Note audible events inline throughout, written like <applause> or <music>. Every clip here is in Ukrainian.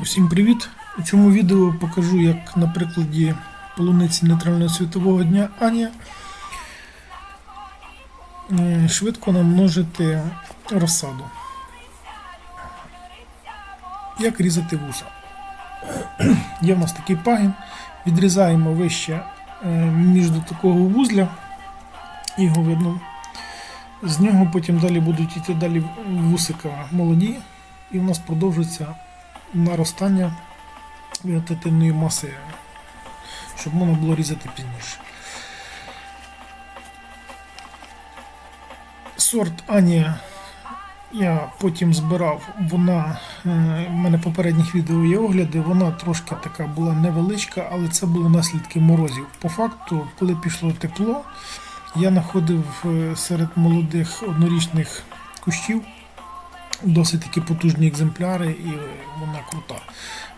Усім привіт! У цьому відео покажу, як на прикладі полуниці нейтрального світового дня Аня е, швидко намножити розсаду. Як різати вуса? <clears throat> Є в нас такий пагін, відрізаємо вище е, між до такого вузля, його видно. З нього потім далі будуть йти далі вусика молоді, і в нас продовжується наростання вегетативної маси, щоб можна було різати пізніше. Сорт Анія я потім збирав, вона е, в мене попередніх відео є огляди, вона трошки така була невеличка, але це були наслідки морозів. По факту, коли пішло тепло, я знаходив е, серед молодих однорічних кущів досить такі потужні екземпляри, і вона крута.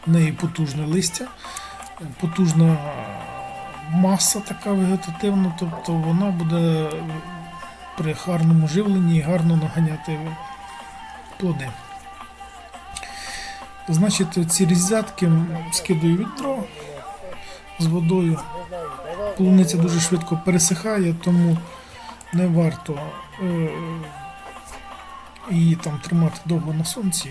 В неї потужне листя, потужна маса така вегетативна, тобто вона буде при гарному живленні гарно наганяти плоди. Значить, ці різятки скидаю відро з водою. Полуниця дуже швидко пересихає, тому не варто е, її там тримати довго на сонці,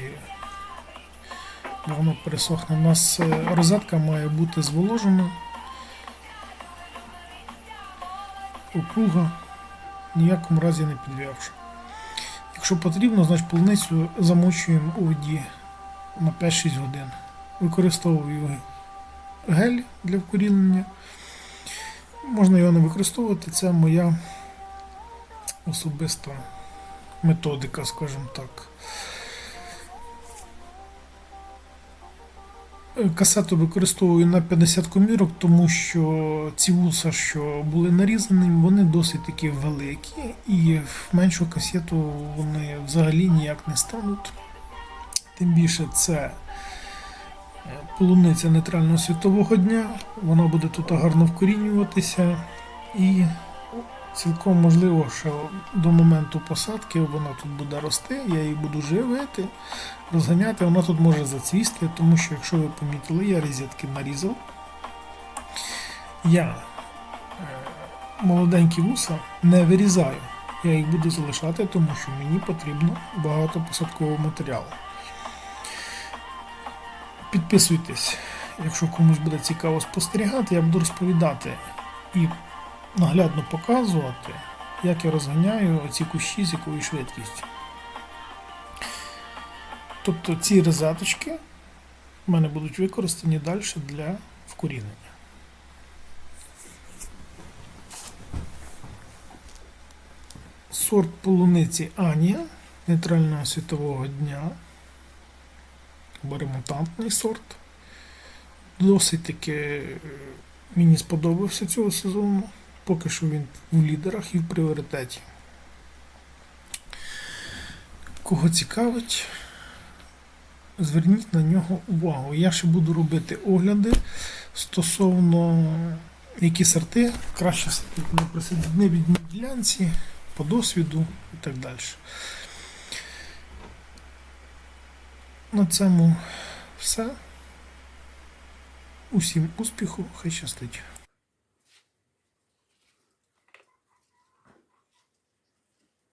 бо воно пересохне. У нас е, розетка має бути зволожена, округа, в ніякому разі не підв'явши. Якщо потрібно, значить полуницю замочуємо у воді на 5-6 годин. Використовую гель для вкорінення. Можна його не використовувати, це моя особиста методика, скажімо так. Е, Касету використовую на 50 комірок, тому що ці вуса, що були нарізані, вони досить такі великі, і в меншу касету вони взагалі ніяк не стануть. Тим більше це е, полуниця нейтрального світового дня, вона буде тут гарно вкорінюватися і Цілком можливо, що до моменту посадки вона тут буде рости, я її буду живити, розганяти, вона тут може зацвісти, тому що, якщо ви помітили, я розетки нарізав. Я е, молоденькі вуса не вирізаю. Я їх буду залишати, тому що мені потрібно багато посадкового матеріалу. Підписуйтесь, якщо комусь буде цікаво спостерігати, я буду розповідати і наглядно показувати, як я розганяю ці кущі з якою швидкістю. Тобто ці розеточки в мене будуть використані далі для вкорінення. Сорт полуниці Анія нейтрального світового дня. Беремонтантний сорт. Досить таки е, мені сподобався цього сезону. Поки що він в лідерах і в пріоритеті. Кого цікавить, зверніть на нього увагу. Я ще буду робити огляди стосовно які сорти краще присадибній ділянці, по досвіду і так далі. На цьому все. Усім успіху, хай щастить.